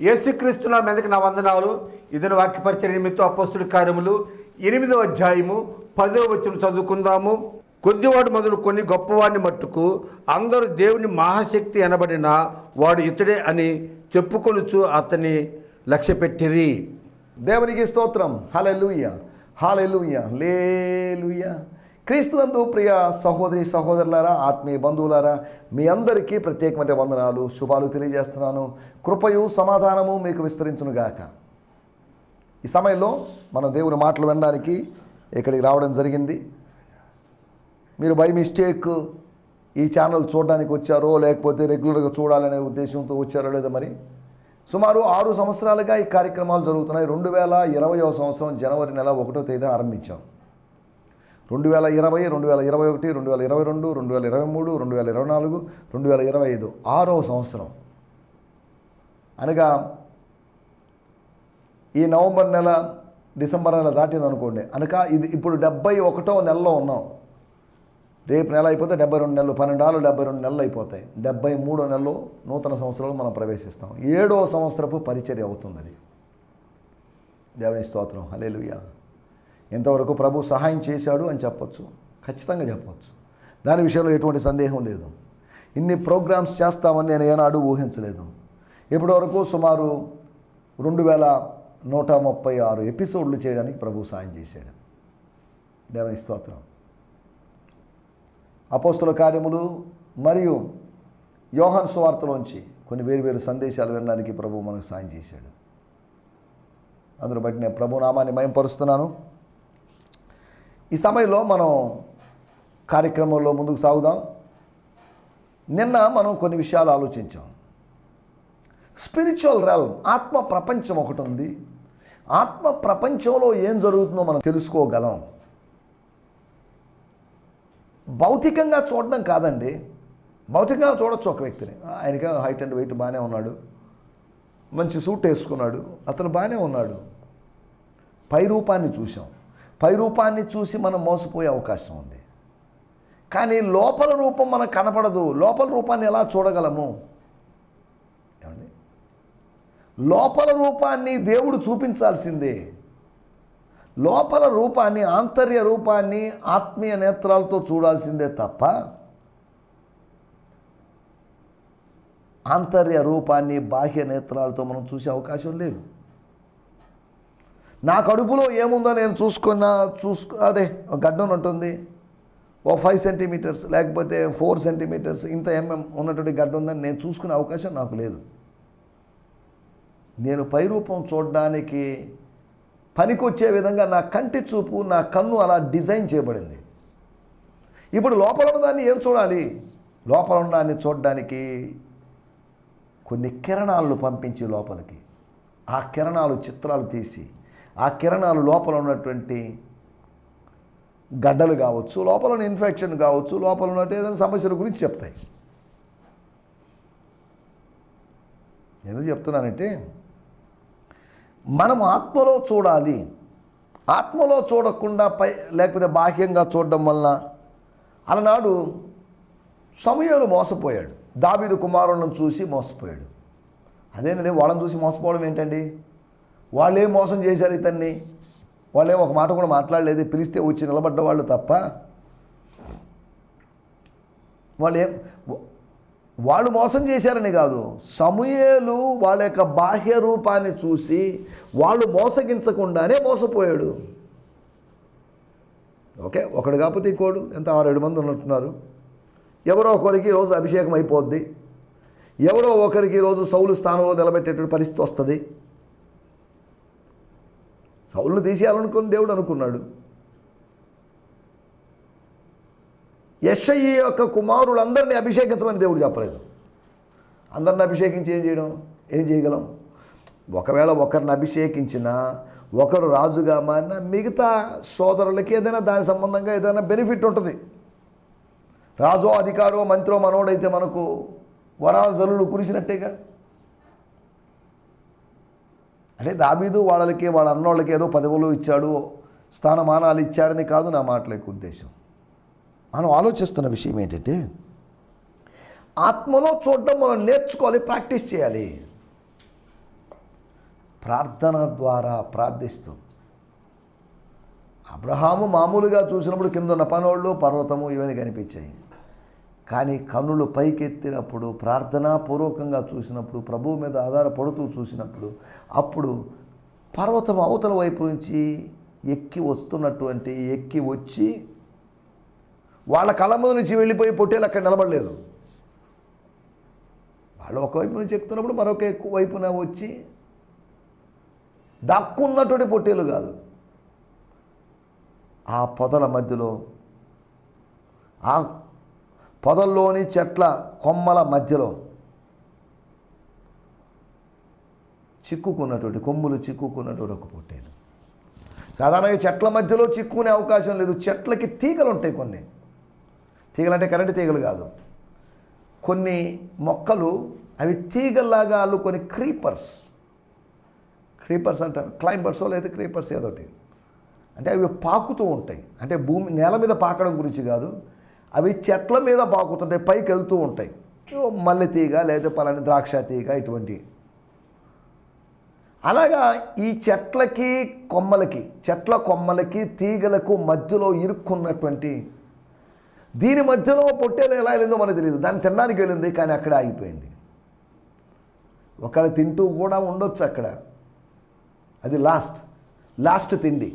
యేసుక్రీస్తుల మీదకి నా వందనాలు. ఇదిన వాక్యపరిచయ నిమిత్తం అపోస్తుల కార్యములు. ఎనిమిదో అధ్యాయము పదో వచ్చిన చదువుకుందాము. కొద్దివాడు మొదలు కొన్ని గొప్పవాడిని మట్టుకు అందరూ దేవుని మహాశక్తి అనబడిన వాడు ఇతడే అని చెప్పుకొనుచు అతని లక్ష్య పెట్టిరి దేవునికి స్తోత్రం. హలెలుయ హాలెలుయ లేలుయ క్రీస్తునందు ప్రియ సహోదరి సహోదరులారా ఆత్మీయ బంధువులారా మీ అందరికీ ప్రత్యేకమైన వందనాలు శుభాలు తెలియజేస్తున్నాను. కృపయు సమాధానము మీకు విస్తరించునుగాక. ఈ సమయంలో మనం దేవుని మాటలు వినడానికి ఇక్కడికి రావడం జరిగింది. మీరు బై మిస్టేక్ ఈ ఛానల్ చూడడానికి వచ్చారో లేకపోతే రెగ్యులర్గా చూడాలనే ఉద్దేశంతో వచ్చారో లేదో మరి సుమారు ఆరు సంవత్సరాలుగా ఈ కార్యక్రమాలు జరుగుతున్నాయి. రెండు వేల ఇరవయో సంవత్సరం జనవరి నెల ఒకటో తేదీ ఆరంభించాం. రెండు వేల ఇరవై రెండు వేల ఇరవై ఒకటి రెండు వేల ఇరవై రెండు రెండు వేల ఇరవై మూడు రెండు వేల ఇరవై నాలుగు రెండు వేల ఇరవై ఐదు ఆరో సంవత్సరం. అనగా ఈ నవంబర్ నెల డిసెంబర్ నెల దాటింది అనుకోండి. అనగా ఇది ఇప్పుడు డెబ్బై ఒకటో నెలలో ఉన్నాం. రేపు నెల అయిపోతే డెబ్బై రెండు నెలలు పన్నెండాలు డెబ్బై రెండు నెలలు అయిపోతాయి. డెబ్బై మూడో నెలలో నూతన సంవత్సరంలో మనం ప్రవేశిస్తాం. ఏడో సంవత్సరపు పరిచర్య అవుతుంది అది. దేవుని స్తోత్రం. హలేలుయ ఇంతవరకు ప్రభు సహాయం చేశాడు అని చెప్పొచ్చు. ఖచ్చితంగా చెప్పొచ్చు. దాని విషయంలో ఎటువంటి సందేహం లేదు. ఇన్ని ప్రోగ్రామ్స్ చేస్తామని నేను ఏనాడు ఊహించలేదు. ఇప్పటివరకు సుమారు రెండు వేల నూట ముప్పై ఆరు ఎపిసోడ్లు చేయడానికి ప్రభు సాయం చేశాడు. దేవుని స్తోత్రం. అపోస్తుల కార్యములు మరియు యోహన్ సువార్తలోంచి కొన్ని వేరు వేరు సందేశాలు వినడానికి ప్రభు మనకు సాయం చేశాడు. అందును బట్టి నేను ప్రభు నామాన్ని మయంపరుస్తున్నాను. ఈ సమయంలో మనం కార్యక్రమంలో ముందుకు సాగుదాం. నిన్న మనం కొన్ని విషయాలు ఆలోచించాం. స్పిరిచువల్ రెల్ ఆత్మ ప్రపంచం ఒకటి ఉంది. ఆత్మ ప్రపంచంలో ఏం జరుగుతుందో మనం తెలుసుకోగలం. భౌతికంగా చూడడం కాదండి. భౌతికంగా చూడొచ్చు ఒక వ్యక్తిని. ఆయనకి హైట్ అండ్ వెయిట్ బాగానే ఉన్నాడు. మంచి సూట్ వేసుకున్నాడు. అతను బాగానే ఉన్నాడు. పై రూపాన్ని చూసాం పై రూపాన్ని చూసి మనం మోసపోయే అవకాశం ఉంది. కానీ లోపల రూపం మనకు కనపడదు. లోపల రూపాన్ని ఎలా చూడగలము? ఏమండి? లోపల రూపాన్ని దేవుడు చూపించాల్సిందే. లోపల రూపాన్ని ఆంతర్య రూపాన్ని ఆత్మీయ నేత్రాలతో చూడాల్సిందే తప్ప ఆంతర్య రూపాన్ని బాహ్య నేత్రాలతో మనం చూసే అవకాశం లేదు. నా కడుపులో ఏముందో నేను చూసుకున్న చూసుకో అదే గడ్డం ఉంటుంది. ఓ ఫైవ్ సెంటీమీటర్స్ లేకపోతే ఫోర్ సెంటీమీటర్స్ ఇంత ఎంఎం ఉన్నటువంటి గడ్డ ఉందని నేను చూసుకునే అవకాశం నాకు లేదు. నేను పై రూపం చూడడానికి పనికొచ్చే విధంగా నా కంటి చూపు నా కన్ను అలా డిజైన్ చేయబడింది. ఇప్పుడు లోపల ఉన్నదాన్ని ఏం చూడాలి? లోపల ఉన్నదాన్ని చూడడానికి కొన్ని కిరణాలను పంపించి లోపలికి. ఆ కిరణాలు చిత్రాలు తీసి ఆ కిరణాలు లోపల ఉన్నటువంటి గడ్డలు కావచ్చు లోపల ఉన్న ఇన్ఫెక్షన్ కావచ్చు లోపల ఉన్నట్టు ఏదైనా సమస్యల గురించి చెప్తాయి. ఎందుకు చెప్తున్నానంటే మనం ఆత్మలో చూడాలి. ఆత్మలో చూడకుండా పై లేకపోతే బాహ్యంగా చూడడం వలన అలనాడు సమయంలో మోసపోయాడు. దాబీదు కుమారులను చూసి మోసపోయాడు. అదేనండి వాళ్ళని చూసి మోసపోవడం ఏంటండి? వాళ్ళు ఏం మోసం చేశారు ఇతన్ని? వాళ్ళేం ఒక మాట కూడా మాట్లాడలేదు పిలిస్తే వచ్చి నిలబడ్డ వాళ్ళు తప్ప? వాళ్ళు ఏం వాళ్ళు మోసం చేశారని కాదు. సమూయేలు వాళ్ళ యొక్క బాహ్య రూపాన్ని చూసి వాళ్ళు మోసగించకుండానే మోసపోయాడు. ఓకే ఒకడు కాకపోతే ఇంకోడు ఎంత ఆరు ఏడు మంది ఉన్నట్టున్నారు. ఎవరో ఒకరికి ఈరోజు అభిషేకం అయిపోద్ది. ఎవరో ఒకరికి ఈరోజు సౌలు స్థానంలో నిలబెట్టేటువంటి పరిస్థితి వస్తుంది. సౌలును తీసేయాలనుకుని దేవుడు అనుకున్నాడు. యశయ్య యొక్క కుమారులందరినీ అభిషేకించమని దేవుడు చెప్పలేదు. అందరిని అభిషేకించి ఏం చేయడం? ఏం చేయగలం? ఒకవేళ ఒకరిని అభిషేకించినా ఒకరు రాజుగా మారినా మిగతా సోదరులకి ఏదైనా దాని సంబంధంగా ఏదైనా బెనిఫిట్ ఉంటుంది. రాజో అధికారో మంత్రో మనోడైతే మనకు వరాల జల్లులు కురిసినట్టేగా? అంటే దాబీదు వాళ్ళకి వాళ్ళ అన్నోళ్ళకి ఏదో పదవులు ఇచ్చాడు స్థానమానాలు ఇచ్చాడని కాదు నా మాటలకు ఉద్దేశం. మనం ఆలోచిస్తున్న విషయం ఏంటంటే ఆత్మలో చూడడం మనం నేర్చుకోవాలి ప్రాక్టీస్ చేయాలి. ప్రార్థన ద్వారా ప్రార్థిస్తూ. అబ్రహాము మామూలుగా చూసినప్పుడు కింద ఉన్న పనోళ్ళు పర్వతము ఇవన్నీ కనిపించాయి. కానీ కన్నులు పైకెత్తినప్పుడు ప్రార్థనాపూర్వకంగా చూసినప్పుడు ప్రభువు మీద ఆధారపడుతూ చూసినప్పుడు అప్పుడు పర్వతం అవతల వైపు నుంచి ఎక్కి వస్తున్నటువంటి ఎక్కి వచ్చి వాళ్ళ కళ్ళ ముందు నుంచి వెళ్ళిపోయి పొట్టేలు అక్కడ నిలబడలేదు. వాళ్ళు ఒకవైపు నుంచి ఎక్కుతున్నప్పుడు మరొక ఎక్కువ వైపున వచ్చి దక్కున్నటువంటి పొట్టేలు కాదు. ఆ పొదల మధ్యలో ఆ పొదల్లోని చెట్ల కొమ్మల మధ్యలో చిక్కుకున్నటువంటి కొమ్ములు చిక్కుకున్నటువంటి ఒక పొట్టేలు. సాధారణంగా చెట్ల మధ్యలో చిక్కుకునే అవకాశం లేదు. చెట్లకి తీగలు ఉంటాయి కొన్ని. తీగలు అంటే కరెంటు తీగలు కాదు. కొన్ని మొక్కలు అవి తీగల్లాగా అల్లుకొని క్రీపర్స్. క్రీపర్స్ అంటారు. క్లైంబర్స్ లేదా క్రీపర్స్ ఏదోటి అంటే అవి పాకుతూ ఉంటాయి. అంటే భూమి నేల మీద పాకడం గురించి కాదు. అవి చెట్ల మీద పాకుతుంటాయి పైకి వెళ్తూ ఉంటాయి. ఓ మల్లె తీగ లేదా పలాని ద్రాక్ష తీగ ఇటువంటి. అలాగా ఈ చెట్లకి కొమ్మలకి చెట్ల కొమ్మలకి తీగలకు మధ్యలో ఇరుక్కున్నటువంటి దీని మధ్యలో పొట్టేలు ఎలా వెళ్ళిందో మనకు తెలియదు దాన్ని తినడానికి వెళ్ళింది కానీ అక్కడ ఆగిపోయింది. ఒకళ్ళు తింటూ కూడా ఉండొచ్చు అక్కడ. అది లాస్ట్ లాస్ట్ తిండి.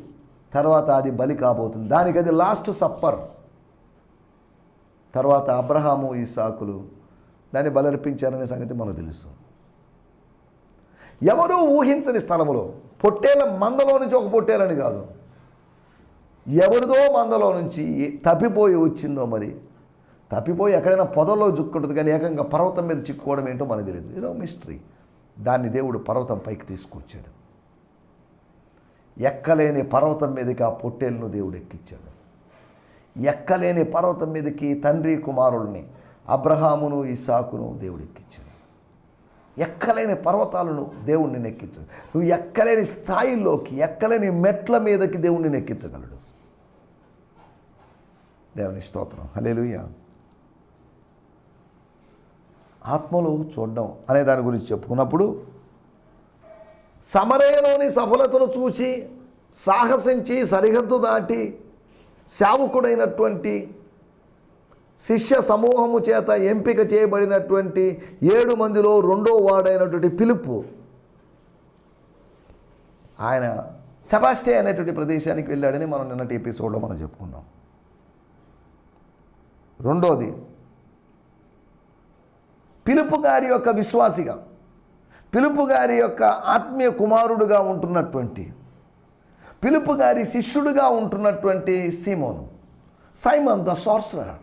తర్వాత అది బలి కాబోతుంది. దానికి అది లాస్ట్ సప్పర్ తర్వాత అబ్రహాము ఈ సాకులు దాన్ని బలర్పించారనే సంగతి మనకు తెలుసు. ఎవరూ ఊహించని స్థలములో పొట్టేల మందలో నుంచి ఒక పొట్టేలని కాదు. ఎవరిదో మందలో నుంచి తప్పిపోయి వచ్చిందో మరి తప్పిపోయి ఎక్కడైనా పొదలో జుక్కుంటుంది కానీ ఏకంగా పర్వతం మీద చిక్కుకోవడం ఏంటో మనకు తెలియదు. ఏదో మిస్టరీ దాన్ని దేవుడు పర్వతం పైకి తీసుకొచ్చాడు. ఎక్కలేని పర్వతం మీదకి ఆ పొట్టేలను దేవుడు ఎక్కించాడు ఎక్కలేని పర్వతం మీదకి తండ్రి కుమారుల్ని అబ్రహామును ఇసాకును దేవుడు ఎక్కించాడు ఎక్కలేని పర్వతాలను దేవుణ్ణి ఎక్కించడు నువ్వు ఎక్కలేని స్థాయిలోకి ఎక్కలేని మెట్ల మీదకి దేవుణ్ణి ఎక్కించగలడు దేవుని స్తోత్రం. హలేలుయ్య ఆత్మలో చూడడం అనే దాని గురించి చెప్పుకున్నప్పుడు సమరయలోని సఫలతను చూసి సాహసించి సరిహద్దు దాటి సేవకుడైనటువంటి శిష్య సమూహము చేత ఎంపిక చేయబడినటువంటి ఏడు మందిలో రెండో వాడైనటువంటి పిలుపు ఆయన సెబాస్టే అనేటువంటి ప్రదేశానికి వెళ్ళాడని మనం నిన్నటి ఎపిసోడ్లో మనం చెప్పుకున్నాం. రెండోది పిలుపు గారి యొక్క విశ్వాసిగా పిలుపు గారి యొక్క ఆత్మీయ కుమారుడుగా ఉంటున్నటువంటి పిలుపు గారి శిష్యుడుగా ఉంటున్నటువంటి సీమోను. Simon the సార్సరర్.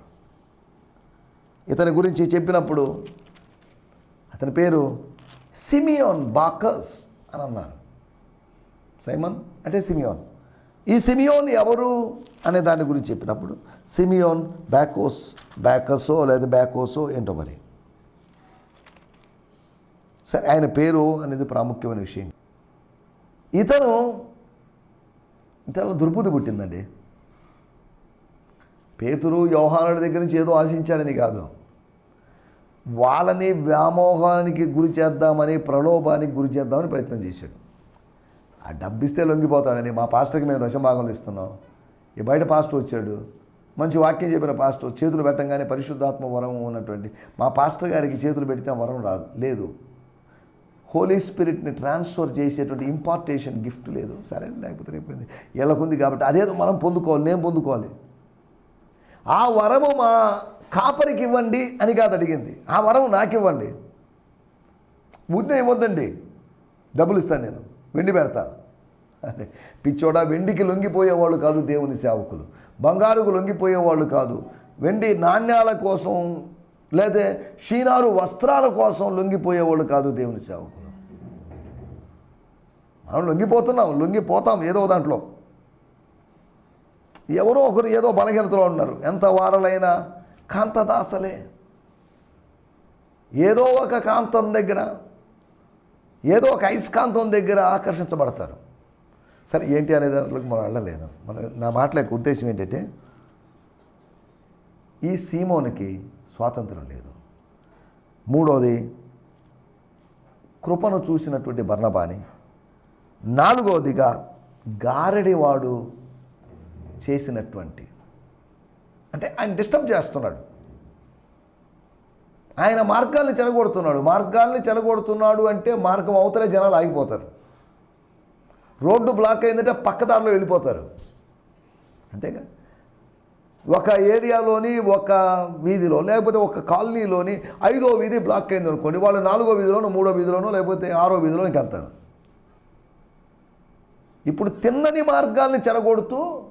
ఇతని గురించి చెప్పినప్పుడు అతని పేరు సిమియోన్ బాకస్ అని అన్నారు. సైమన్ అంటే సిమియోన్. ఈ సిమియోన్ ఎవరు అనే దాని గురించి చెప్పినప్పుడు సిమియోన్ బ్యాకోస్ బ్యాకసో లేదా బ్యాకోసో ఏంటో మరి? సరే ఆయన పేరు అనేది ప్రాముఖ్యమైన విషయం. ఇతను ఇతను దుర్బుద్ధి పుట్టిందండి. పేతురు వ్యవహారాల దగ్గర నుంచి ఏదో ఆశించాడని కాదు. వాళ్ళని వ్యామోహానికి గురి చేద్దామని ప్రలోభానికి గురి చేద్దామని ప్రయత్నం చేశాడు. ఆ డబ్బిస్తే లొంగిపోతాడని మా పాస్టర్కి మేము దశభాగంలో ఇస్తున్నాం. ఈ బయట పాస్టర్ వచ్చాడు. మంచి వాక్యం చెప్పిన పాస్టర్ చేతులు పెట్టంగానే పరిశుద్ధాత్మ వరం ఉన్నటువంటి మా పాస్టర్ గారికి చేతులు పెడితే వరం రాదు లేదు. హోలీ స్పిరిట్ని ట్రాన్స్ఫర్ చేసేటువంటి ఇంపార్టేషన్ గిఫ్ట్ లేదు. సరే లేకపోతే రేపు ఎలాగుంది కాబట్టి అదేదో మనం పొందుకోవాలి నేను పొందుకోవాలి. ఆ వరము మా కాపరికి ఇవ్వండి అని కాదు అడిగింది. ఆ వరం నాకు ఇవ్వండి. ఊరినే ఇవ్వద్దండి. డబ్బులు ఇస్తాను నేను. వెండి పెడతా. అరే పిచ్చోడా వెండికి లొంగిపోయేవాళ్ళు కాదు దేవుని సేవకులు. బంగారుకు లొంగిపోయేవాళ్ళు కాదు. వెండి నాణ్యాల కోసం లేదా షీనారు వస్త్రాల కోసం లొంగిపోయేవాళ్ళు కాదు దేవుని సేవకులు. మనం లొంగిపోతున్నాం లొంగిపోతాం ఏదో దాంట్లో. ఎవరో ఒకరు ఏదో బలహీనతలో ఉన్నారు. ఎంత వారలైనా కాంతదాసలే. ఏదో ఒక కాంతం దగ్గర ఏదో ఒక అయస్కాంతం దగ్గర ఆకర్షించబడతారు. సరే ఏంటి అనే దాంట్లోకి మనం వెళ్ళలేదు. మన నా మాటల యొక్క ఉద్దేశం ఏంటంటే ఈ సీమోనికి స్వాతంత్రం లేదు. మూడోది కృపను చూసినటువంటి బర్ణబాని నాలుగవదిగా గారడివాడు చేసినటువంటి అంటే ఆయన డిస్టర్బ్ చేస్తున్నాడు. ఆయన మార్గాల్ని చెడగొడుతున్నాడు. మార్గాల్ని చెడగొడుతున్నాడు అంటే మార్గం అవతలే జనాలు ఆగిపోతారు. రోడ్డు బ్లాక్ అయిందంటే పక్కదారిలో వెళ్ళిపోతారు. అంతేగా? ఒక ఏరియాలోని ఒక వీధిలో లేకపోతే ఒక కాలనీలోని ఐదో వీధి బ్లాక్ అయింది అనుకోండి వాళ్ళు నాలుగో వీధిలోనో మూడో వీధిలోనో లేకపోతే ఆరో వీధిలోనికి వెళ్తారు. ఇప్పుడు తిన్నని మార్గాల్ని చెడగొడుతూ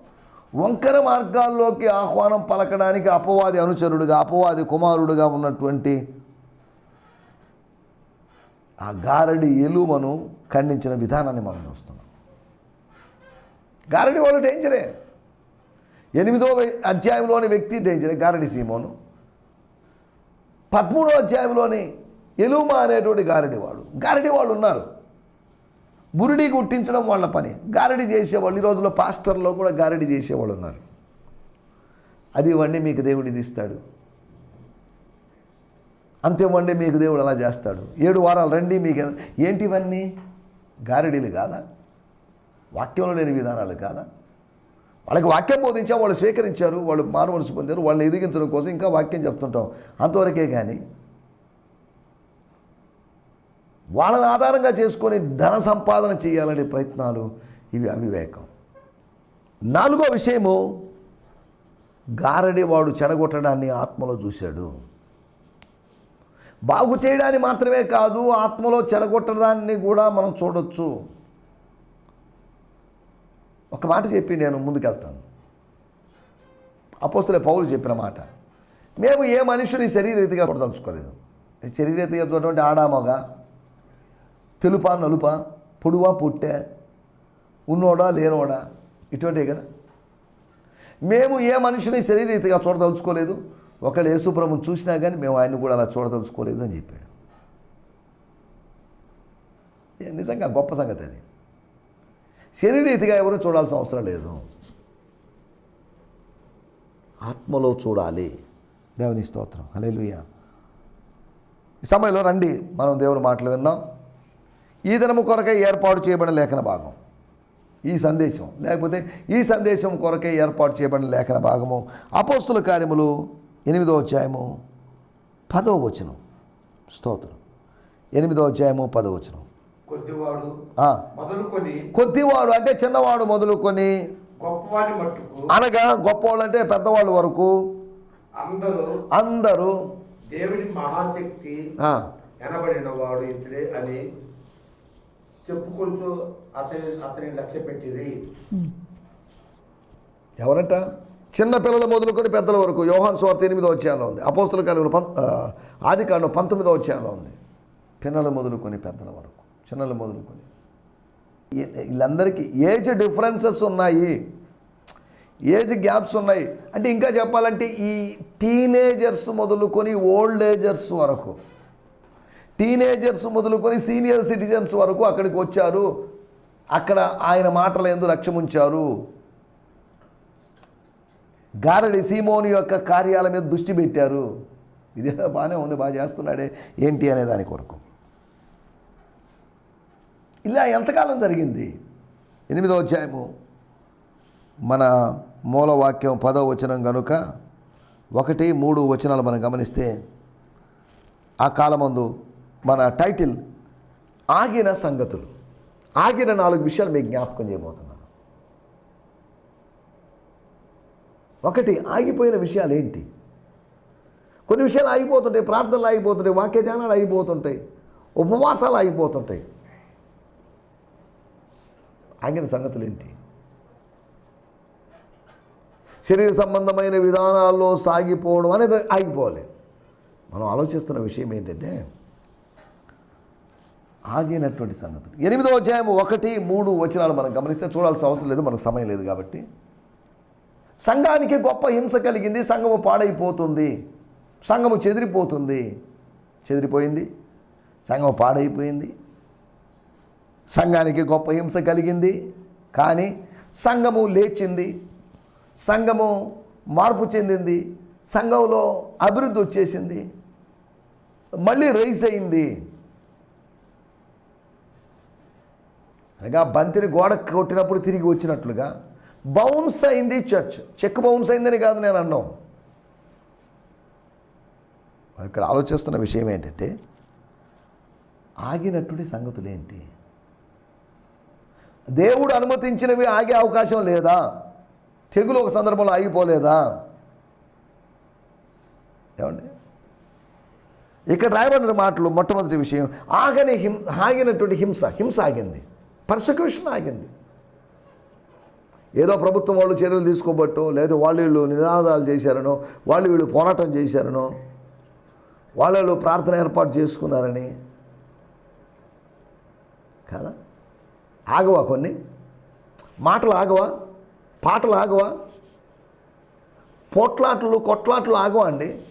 వంకర మార్గాల్లోకి ఆహ్వానం పలకడానికి అపవాది అనుచరుడుగా అపవాది కుమారుడుగా ఉన్నటువంటి ఆ గారడి ఎలుమను ఖండించిన విధానాన్ని మనం చూస్తున్నాం. గారడి వాళ్ళు డేంజరే. ఎనిమిదో అధ్యాయంలోని వ్యక్తి డేంజరే గారడి సీమోను. పదమూడో అధ్యాయంలోని ఎలుమ అనేటువంటి గారడి వాడు గారడి వాళ్ళు ఉన్నారు. బురిడి గుట్టించడం వాళ్ళ పని. గారడి చేసేవాళ్ళు ఈ రోజుల్లో పాస్టర్లో కూడా గారడి చేసేవాళ్ళు ఉన్నారు. అది ఇవ్వండి మీకు దేవుడు ఇది ఇస్తాడు. అంతేవ్వండి మీకు దేవుడు అలా చేస్తాడు. ఏడు వారాలు రండి మీకు ఏంటి ఇవన్నీ? గారడీలు కాదా? వాక్యంలో లేని విధానాలు కాదా? వాళ్ళకి వాక్యం బోధించాం వాళ్ళు స్వీకరించారు వాళ్ళు మారు మనసు పొందారు వాళ్ళని ఎదిగించడం కోసం ఇంకా వాక్యం చెప్తుంటాం. అంతవరకే కానీ వాళ్ళని ఆధారంగా చేసుకొని ధన సంపాదన చేయాలనే ప్రయత్నాలు ఇవి అవివేకం. నాలుగో విషయము గారడివాడు చెడగొట్టడాన్ని ఆత్మలో చూశాడు. బాగు చేయడాన్ని మాత్రమే కాదు ఆత్మలో చెడగొట్టడాన్ని కూడా మనం చూడొచ్చు. ఒక మాట చెప్పి నేను ముందుకెళ్తాను. అపోస్తులే పౌలు చెప్పిన మాట మేము ఏ మనుషుని శరీరరీతిగా చూడదలుచుకోలేదు. శరీరరీతిగా చూడటం ఆడామగా? తెలుపా నలుపా పొడువా పుట్టా ఉన్నోడా లేనోడా ఇటువంటివి కదా. మేము ఏ మనిషిని శరీరీతిగా చూడదలుచుకోలేదు ఒకళ్ళు యేసుప్రభుని చూసినా కానీ మేము ఆయన్ని కూడా అలా చూడదలుచుకోలేదు అని చెప్పాడు. నిజంగా గొప్ప సంగతి అది. శరీరీతిగా ఎవరు చూడాల్సిన అవసరం లేదు. ఆత్మలో చూడాలి. దేవుని స్తోత్రం. హల్లెలూయా. ఈ సమయంలో రండి. మనం దేవుని మాటలు విందాం. ఈ దినము కొరకై ఏర్పాటు చేయబడిన లేఖన భాగం. ఈ సందేశం లేకపోతే ఈ సందేశం కొరకై ఏర్పాటు చేయబడిన లేఖన భాగము. అపోస్తుల కార్యములు ఎనిమిదో అధ్యాయము పదో వచనం. స్తోత్రం. ఎనిమిదో అధ్యాయము పదో వచనం. కొద్దివాడు మొదలుకొని కొద్దివాడు అంటే చిన్నవాడు మొదలుకొని అనగా గొప్పవాళ్ళు అంటే పెద్దవాళ్ళు వరకు అందరూ అందరూ దేవుని మహాశక్తి ఎనబడిన వాడు అని చెప్పుకుంటూ అతని అతని లక్ష్య పెట్టిరి. ఎవరంట? చిన్న పిల్లలు మొదలుకొని పెద్దల వరకు. యోహాన్ స్వార్థ ఎనిమిదో అధ్యాయంలో ఉంది. అపోస్తుల కార్యంలో పం ఆది కాండం పంతొమ్మిదో అధ్యాయంలో ఉంది. పిల్లలు మొదలుకొని పెద్దల వరకు. చిన్నలు మొదలుకొని. వీళ్ళందరికీ ఏజ్ డిఫరెన్సెస్ ఉన్నాయి. ఏజ్ గ్యాప్స్ ఉన్నాయి. అంటే ఇంకా చెప్పాలంటే ఈ టీనేజర్స్ మొదలుకొని ఓల్డ్ ఏజర్స్ వరకు. టీనేజర్స్ మొదలుకొని సీనియర్ సిటిజన్స్ వరకు అక్కడికి వచ్చారు. అక్కడ ఆయన మాటల ఎందు లక్ష్యం ఉంచారు. గారడి సీమోని యొక్క కార్యాల మీద దృష్టి పెట్టారు. ఇదే బాగానే ఉంది బాగా చేస్తున్నాడే. ఏంటి అనే దాని కొరకు. ఇలా ఎంతకాలం జరిగింది? ఎనిమిదో అధ్యాయము. మన మూలవాక్యం పదో వచనం కనుక ఒకటి మూడు వచనాలు మనం గమనిస్తే ఆ కాలమందు మన టైటిల్ ఆగిన సంగతులు. ఆగిన నాలుగు విషయాలు మీకు జ్ఞాపకం చేయబోతున్నాను. ఒకటి ఆగిపోయిన విషయాలు ఏంటి? కొన్ని విషయాలు ఆగిపోతుంటాయి ప్రార్థనలు ఆగిపోతుంటాయి వాక్య ఆగిపోతుంటాయి ఉపవాసాలు ఆగిపోతుంటాయి. ఆగిన సంగతులు ఏంటి? శరీర సంబంధమైన విధానాల్లో సాగిపోవడం అనేది ఆగిపోవాలి. మనం ఆలోచిస్తున్న విషయం ఏంటంటే ఆగినటువంటి సంగతులు. ఎనిమిదో అధ్యాయం ఒకటి మూడు వచనాలు మనం గమనిస్తే చూడాల్సిన అవసరం లేదు మనకు సమయం లేదు కాబట్టి. సంఘానికి గొప్ప హింస కలిగింది సంఘము పాడైపోతుంది. సంఘము చెదిరిపోతుంది. చెదిరిపోయింది. సంఘము పాడైపోయింది. సంఘానికి గొప్ప హింస కలిగింది. కానీ సంఘము లేచింది. సంఘము మార్పు చెందింది. సంఘంలో అభివృద్ధి వచ్చేసింది. మళ్ళీ రైస్ అయింది. అనగా బంతిని గోడ కొట్టినప్పుడు తిరిగి వచ్చినట్లుగా బౌన్స్ అయింది చర్చ్. చెక్ బౌన్స్ అయిందని కాదు నేను అన్నాం. ఇక్కడ ఆలోచిస్తున్న విషయం ఏంటంటే ఆగినటువంటి సంగతులు ఏంటి? దేవుడు అనుమతించినవి ఆగే అవకాశం లేదా? తెగులు ఒక సందర్భంలో ఆగిపోలేదా? ఏమండి? ఇక్కడ రాయబడిన మాటలు మొట్టమొదటి విషయం ఆగని హిం ఆగినటువంటి హింస హింస ఆగింది. పర్సిక్యూషన్ ఆగింది. ఏదో ప్రభుత్వం వాళ్ళు చర్యలు తీసుకోబట్టో లేదా వాళ్ళు వీళ్ళు నినాదాలు చేశారనో వాళ్ళు వీళ్ళు పోరాటం చేశారనో వాళ్ళు ప్రార్థన ఏర్పాటు చేసుకున్నారని. కదా? ఆగవా కొన్ని? మాటలు ఆగవా? పాటలు ఆగవా? పోట్లాట్లు కొట్లాట్లు ఆగవా అండి?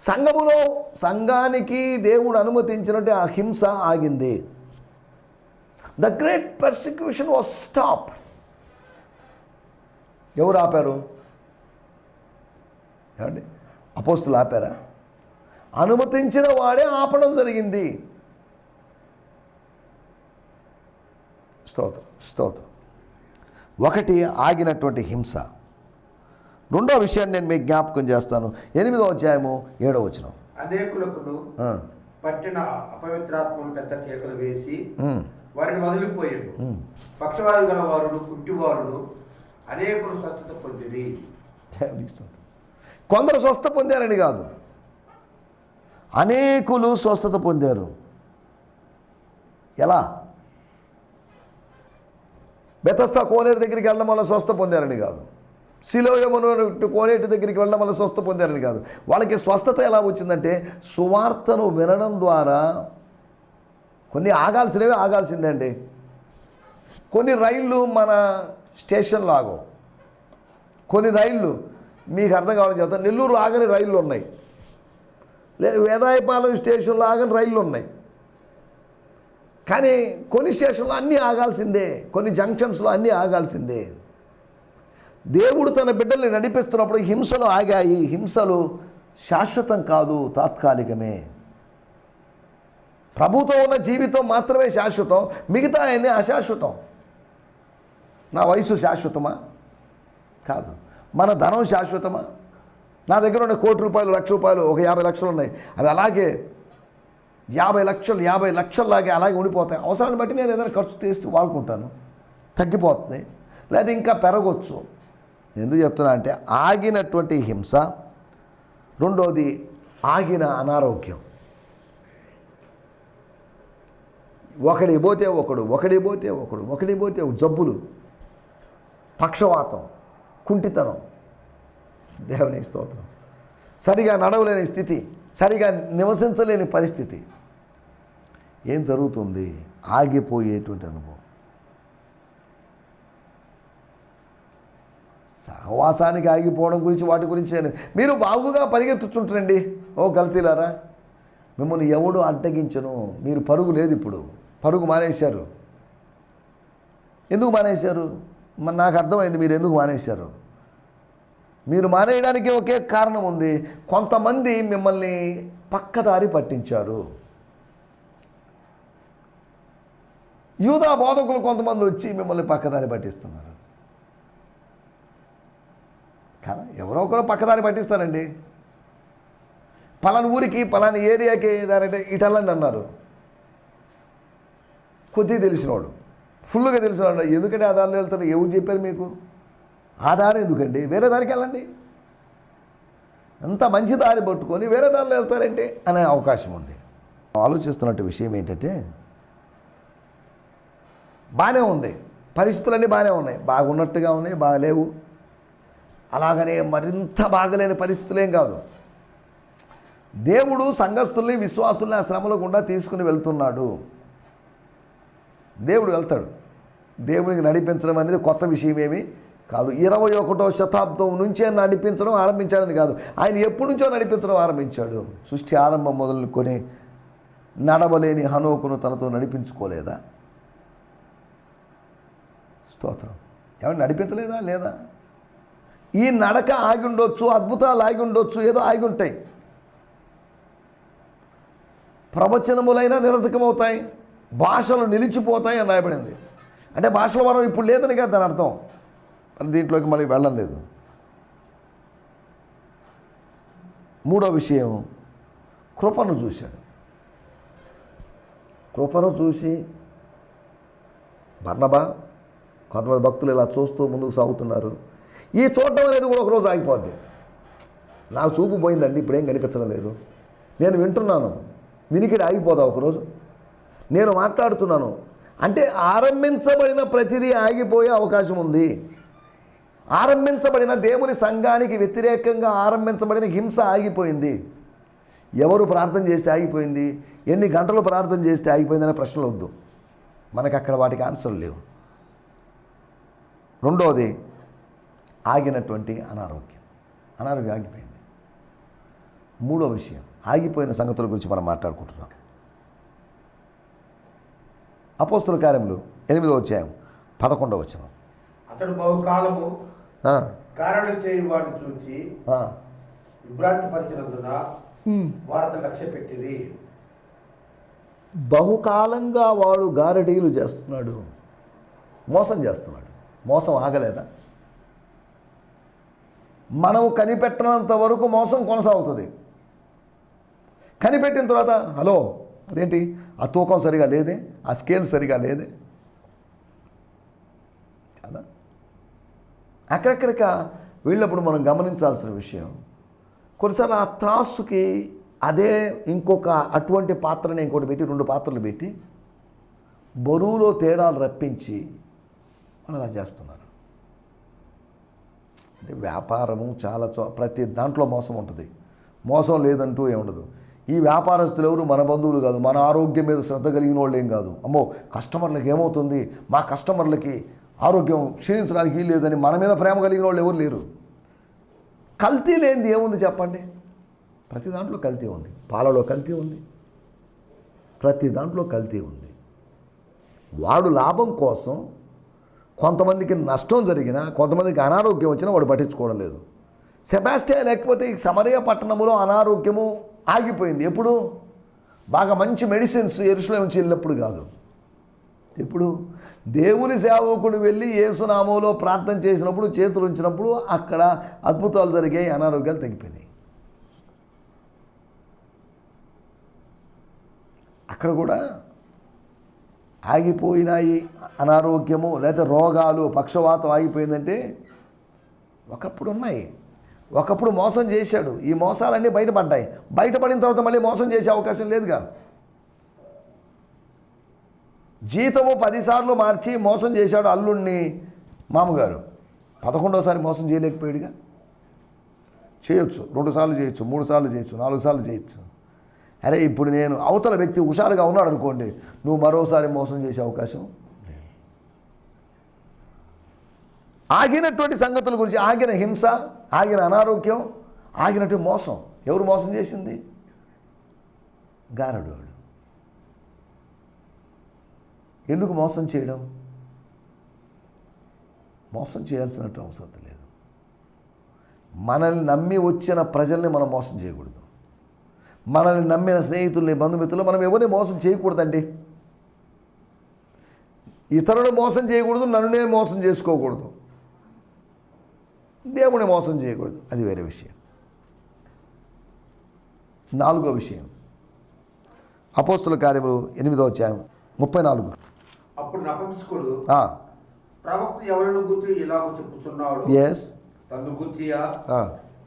సంఘములో సంఘానికి దేవుడు అనుమతించినట్టు ఆ హింస ఆగింది. The great persecution was stop ఎవరు ఆపారు? ఏమండి అపోస్తులు ఆపారా? అనుమతించిన వాడే ఆపడం జరిగింది. స్తోత్రం స్తోత్రం. ఒకటి ఆగినటువంటి హింస. రెండో విషయాన్ని నేను మీకు జ్ఞాపకం చేస్తాను. ఎనిమిదో అధ్యాయము ఏడో వచనం. అనేకులకు పట్టిన అపవిత్రాత్మలు పెద్ద కేకలు వేసి వారిని వదిలిపోయాడు ఉమ్. పక్షవాయు గల వారుడు కుంటివారుడు అనేకులు స్వస్థత పొందిరి. కొందరు స్వస్థ పొందారని కాదు. అనేకులు స్వస్థత పొందారు. ఎలా? బెతస్తా కోనేరు దగ్గరికి వెళ్ళడం వల్ల స్వస్థ పొందారని కాదు. శిలోయమును కోనేటి దగ్గరికి వెళ్ళడం వల్ల స్వస్థ పొందారని కాదు. వాళ్ళకి స్వస్థత ఎలా వచ్చిందంటే సువార్తను వినడం ద్వారా కొన్ని ఆగాల్సినవి ఆగాల్సిందే అండి కొన్ని రైళ్ళు మన స్టేషన్లో ఆగవు కొన్ని రైళ్ళు మీకు అర్థం కావాలని చెప్తాను నెల్లూరు ఆగని రైళ్ళు ఉన్నాయి. లేదు వేదాయపాలెం స్టేషన్లో ఆగని రైళ్ళు ఉన్నాయి. కానీ కొన్ని స్టేషన్లో అన్నీ ఆగాల్సిందే కొన్ని జంక్షన్స్లో అన్నీ ఆగాల్సిందే. దేవుడు తన బిడ్డల్ని నడిపిస్తున్నప్పుడు హింసలు ఆగాయి హింసలు శాశ్వతం కాదు తాత్కాలికమే. ప్రభుతో ఉన్న జీవితం మాత్రమే శాశ్వతం మిగతా అన్నీ అశాశ్వతం. నా వయసు శాశ్వతమా? కాదు. మన ధనం శాశ్వతమా? నా దగ్గర ఉన్న కోటి రూపాయలు లక్ష రూపాయలు ఒక యాభై లక్షలు ఉన్నాయి. అవి అలాగే యాభై లక్షలు యాభై లక్షల్లాగే అలాగే ఉండిపోతాయి. అవసరాన్ని బట్టి నేను ఏదైనా ఖర్చు తీసి వాడుకుంటాను. తగ్గిపోతుంది. లేదా ఇంకా పెరగవచ్చు ఎందుకు చెప్తున్నా అంటే ఆగినటువంటి హింస. రెండోది ఆగిన అనారోగ్యం. ఒకడి పోతే ఒకడు ఒకడి పోతే ఒకడు ఒకడి పోతే ఒక జబ్బులు పక్షవాతం కుంటితనం. దేవుని స్తోత్రం. సరిగా నడవలేని స్థితి సరిగా నివసించలేని పరిస్థితి. ఏం జరుగుతుంది? ఆగిపోయేటువంటి అనుభవం. సహవాసానికి ఆగిపోవడం గురించి వాటి గురించి మీరు బాగుగా పరిగెత్తుచుంటారండి. ఓ గల్తీలారా మిమ్మల్ని ఎవడు అడ్డగించను. మీరు పరుగు లేదు ఇప్పుడు. పరుగు మానేశారు. ఎందుకు మానేశారు? నాకు అర్థమైంది మీరు ఎందుకు మానేశారు? మీరు మానేయడానికి ఒకే కారణం ఉంది. కొంతమంది మిమ్మల్ని పక్కదారి పట్టించారు. యూదా బోధకులు కొంతమంది వచ్చి మిమ్మల్ని పక్కదారి పట్టిస్తున్నారు. కదా ఎవరో ఒకరో పక్కదారి పట్టిస్తారండి. పలాని ఊరికి పలాని ఏరియాకి దారంటే ఇటల్లండి అన్నారు. కొద్దిగా తెలిసినవాడు ఫుల్గా తెలిసినవాడు ఎందుకంటే ఆ దారిలో వెళ్తారు ఎవరు చెప్పారు మీకు? ఆ దారి ఎందుకండి? వేరే దారికి వెళ్ళండి. అంత మంచి దారి పట్టుకొని వేరే దారిలో వెళ్తారంటే అనే అవకాశం ఉంది. ఆలోచిస్తున్నట్టు విషయం ఏంటంటే బాగానే ఉంది. పరిస్థితులన్నీ బాగానే ఉన్నాయి. బాగున్నట్టుగా ఉన్నాయి బాగలేవు. అలాగనే మరింత బాగలేని పరిస్థితులేం కాదు. దేవుడు సంఘస్థుల్ని విశ్వాసుల్ని ఆ శ్రమల గుండా తీసుకుని వెళ్తున్నాడు. దేవుడు వెళ్తాడు. దేవునికి నడిపించడం అనేది కొత్త విషయం ఏమి కాదు. ఇరవై ఒకటో శతాబ్దం నుంచే నడిపించడం ఆరంభించాడని కాదు. ఆయన ఎప్పటి నుంచో నడిపించడం ఆరంభించాడు. సృష్టి ఆరంభం మొదలుకొని నడవలేని హనోకును తనతో నడిపించుకోలేదా? స్తోత్రం. ఎవరు నడిపించలేదా? లేదా? ఈ నడక ఆగి ఉండొచ్చు అద్భుతాలు ఆగి ఉండొచ్చు ఏదో ఆగి ఉంటాయి ప్రవచనములైనా నిరర్థకమవుతాయి. భాషలు నిలిచిపోతాయి అని రాయబడింది. అంటే భాషల వరం ఇప్పుడు లేదని కదా దాని అర్థం. దీంట్లోకి మళ్ళీ వెళ్ళడం లేదు. మూడో విషయం కృపను చూశాడు. కృపను చూసి బర్ణబా కొంతమంది భక్తులు ఇలా చూస్తూ ముందుకు సాగుతున్నారు. ఈ చూడటం అనేది కూడా ఒకరోజు ఆగిపోద్ది. నాకు చూపు పోయిందండి ఇప్పుడేం కనిపించడం లేదు. నేను వింటున్నాను. వినికిడి ఆగిపోదా ఒకరోజు? నేను మాట్లాడుతున్నాను. అంటే ఆరంభించబడిన ప్రతిదీ ఆగిపోయే అవకాశం ఉంది. ఆరంభించబడిన దేవుని సంఘానికి వ్యతిరేకంగా ఆరంభించబడిన హింస ఆగిపోయింది. ఎవరు ప్రార్థన చేస్తే ఆగిపోయింది? ఎన్ని గంటలు ప్రార్థన చేస్తే ఆగిపోయిందనే ప్రశ్నలు వద్దు. మనకి అక్కడ వాటికి ఆన్సర్లు లేవు. రెండవది ఆగినటువంటి అనారోగ్యం. అనారోగ్యం ఆగిపోయింది. మూడో విషయం ఆగిపోయిన సంగతుల గురించి మనం మాట్లాడుకుంటున్నాం. అపోస్తుల కార్యములు ఎనిమిదో వచ్చాయం పదకొండవ వచ్చిన అతడు బహుకాలము కారణం చేయి వాడిని చూచి విభ్రాంతి పరిచినందున వారత లక్ష్య పెట్టిరి. బహుకాలంగా వాడు గారడీలు చేస్తున్నాడు. మోసం చేస్తున్నాడు. మోసం ఆగలేదా? మనము కనిపెట్టనంత వరకు మోసం కొనసాగుతుంది. కనిపెట్టిన తర్వాత హలో అదేంటి? ఆ తూకం సరిగా లేదే ఆ స్కేల్ సరిగా లేదే. కదా? అక్కడక్కడిక వెళ్ళినప్పుడు మనం గమనించాల్సిన విషయం కొన్నిసార్లు ఆ త్రాసుకి అదే ఇంకొక అటువంటి పాత్రని ఇంకోటి పెట్టి రెండు పాత్రలు పెట్టి బరువులో తేడాలు రప్పించి వాళ్ళు అలా చేస్తున్నారు. అంటే వ్యాపారము చాలా చో ప్రతి దాంట్లో మోసం ఉంటుంది. మోసం లేదంటూ ఏముండదు. ఈ వ్యాపారస్తులు ఎవరు? మన బంధువులు కాదు. మన ఆరోగ్యం మీద శ్రద్ధ కలిగిన వాళ్ళు ఏం కాదు. అమ్మో కస్టమర్లకు ఏమవుతుంది? మా కస్టమర్లకి ఆరోగ్యం క్షీణించడానికి లేదని మన మీద ప్రేమ కలిగిన వాళ్ళు ఎవరు లేరు. కల్తీ లేనిది ఏముంది చెప్పండి? ప్రతి దాంట్లో కల్తీ ఉంది. పాలలో కల్తీ ఉంది. ప్రతి దాంట్లో కల్తీ ఉంది. వాడు లాభం కోసం కొంతమందికి నష్టం జరిగినా కొంతమందికి అనారోగ్యం వచ్చినా వాడు పట్టించుకోవడం లేదు. సెబాస్టియా లేకపోతే ఈ సమరయ పట్టణంలో అనారోగ్యము ఆగిపోయింది. ఎప్పుడు? బాగా మంచి మెడిసిన్స్ ఎరుసలో నుంచి వెళ్ళినప్పుడు కాదు. ఇప్పుడు దేవుని సేవకుడు వెళ్ళి ఏసునామంలో ప్రార్థన చేసినప్పుడు చేతులు ఉంచినప్పుడు అక్కడ అద్భుతాలు జరిగాయి అనారోగ్యాలు తగ్గిపోయినాయి. అక్కడ కూడా ఆగిపోయినాయి అనారోగ్యము లేదా రోగాలు పక్షవాతం ఆగిపోయిందంటే ఒకప్పుడు ఉన్నాయి. ఒకప్పుడు మోసం చేశాడు. ఈ మోసాలన్నీ బయటపడ్డాయి. బయటపడిన తర్వాత మళ్ళీ మోసం చేసే అవకాశం లేదుగా. జీతము పదిసార్లు మార్చి మోసం చేశాడు అల్లుణ్ణి మామగారు. పదకొండోసారి మోసం చేయలేకపోయాడుగా. చేయొచ్చు. రెండు సార్లు చేయొచ్చు మూడు సార్లు చేయొచ్చు నాలుగు సార్లు చేయొచ్చు. అరే ఇప్పుడు నేను అవతల వ్యక్తి హుషారుగా ఉన్నాడు అనుకోండి నువ్వు మరోసారి మోసం చేసే అవకాశం ఆగినటువంటి సంగతుల గురించి ఆగిన హింస ఆగిన అనారోగ్యం ఆగినట్టు మోసం. ఎవరు మోసం చేసింది? గారడు వాడు. ఎందుకు మోసం చేయడం? మోసం చేయాల్సినట్టు అవసరం లేదు. మనల్ని నమ్మి వచ్చిన ప్రజల్ని మనం మోసం చేయకూడదు. మనల్ని నమ్మిన స్నేహితుల్ని బంధుమిత్రులు మనం ఎవరిని మోసం చేయకూడదండి? ఇతరులు మోసం చేయకూడదు నన్నునే మోసం చేసుకోకూడదు. దేవుని మోసం చేయకూడదు. అది వేరే విషయం. నాలుగో విషయం. అపోస్తుల కార్యములు ఎనిమిదో అధ్యాయం ముప్పై నాలుగు. అప్పుడు నపంసకుడు ప్రవక్త ఎవరిని గుర్తు ఇలాగ చెప్పుతున్నాడు? ఎస్ తన్ను గుర్తియా?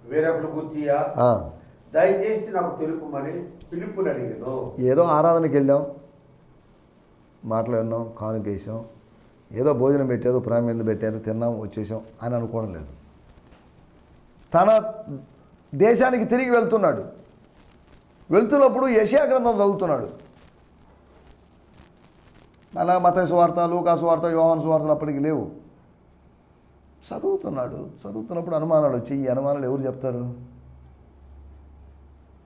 వేరొకరు గుర్తియా. దయచేసి నాకు తెలుపుమని పిలుపుని అడిగాను. ఏదో ఆరాధనకి వెళ్ళాం. మాటలు విన్నాం కానుకేసాం ఏదో భోజనం పెట్టారు ప్రామ్యం పెట్టారు తిన్నాం వచ్చేసాం అని అనుకోవడం లేదు. తన దేశానికి తిరిగి వెళ్తున్నాడు. వెళ్తున్నప్పుడు యశా గ్రంథం చదువుతున్నాడు. అలా మత సువార్త లూకా సువార్త యోహాన్ సువార్తలు అప్పటికి లేవు. చదువుతున్నాడు. చదువుతున్నప్పుడు అనుమానాలు వచ్చి ఈ అనుమానాలు ఎవరు చెప్తారు?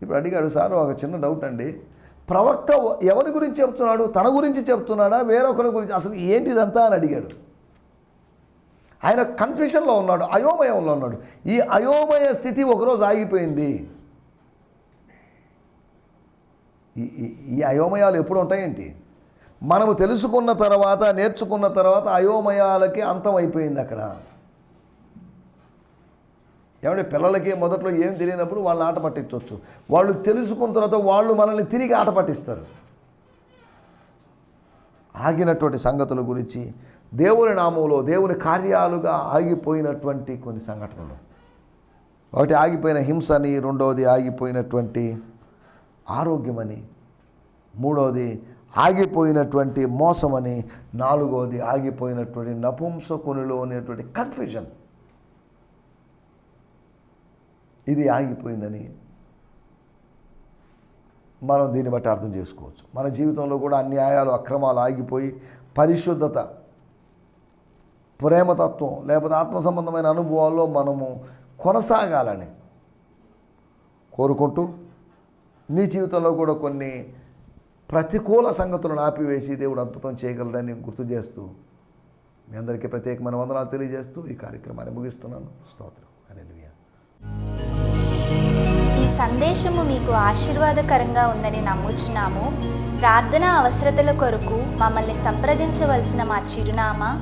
ఇప్పుడు అడిగాడు సార్ ఒక చిన్న డౌట్ అండి. ప్రవక్త ఎవరి గురించి చెప్తున్నాడు? తన గురించి చెప్తున్నాడా? వేరొకరి గురించి? అసలు ఏంటిదంతా? అని అడిగాడు. ఆయన కన్ఫ్యూషన్లో ఉన్నాడు అయోమయంలో ఉన్నాడు. ఈ అయోమయ స్థితి ఒకరోజు ఆగిపోయింది. ఈ ఈ- అయోమయాలు ఎప్పుడు ఉంటాయేంటి? మనము తెలుసుకున్న తర్వాత నేర్చుకున్న తర్వాత అయోమయాలకి అంతం అయిపోయింది అక్కడ. ఏమంటే పిల్లలకి మొదట్లో ఏం తెలియనప్పుడు వాళ్ళని ఆట పట్టించవచ్చు వాళ్ళు తెలుసుకున్న తర్వాత వాళ్ళు మనల్ని తిరిగి ఆట పట్టిస్తారు. ఆగినటువంటి సంగతుల గురించి దేవుని నామంలో దేవుని కార్యాలుగా ఆగిపోయినటువంటి కొన్ని సంఘటనలు. ఒకటి ఆగిపోయిన హింసని రెండవది ఆగిపోయినటువంటి ఆరోగ్యమని మూడవది ఆగిపోయినటువంటి మోసమని నాలుగవది ఆగిపోయినటువంటి నపుంసకునిలో అనేటువంటి కన్ఫ్యూజన్ ఇది ఆగిపోయిందని మనం దీన్ని బట్టి అర్థం చేసుకోవచ్చు. మన జీవితంలో కూడా అన్యాయాలు అక్రమాలు ఆగిపోయి పరిశుద్ధత ప్రేమతత్వం లేకపోతే ఆత్మ సంబంధమైన అనుభవాల్లో మనము కొనసాగాలని కోరుకుంటూ నీ జీవితంలో కూడా కొన్ని ప్రతికూల సంగతులను ఆపివేసి దేవుడు అద్భుతం చేయగలడని గుర్తు చేస్తూ మీ అందరికీ ప్రత్యేకమైన వందనాలు తెలియజేస్తూ ఈ కార్యక్రమాన్ని ముగిస్తున్నాను. స్తోత్రం. ఈ సందేశము మీకు ఆశీర్వాదకరంగా ఉందని నమ్ముచున్నాము. ప్రార్థన అవసరతల కొరకు మమ్మల్ని సంప్రదించవలసిన మా చిరునామా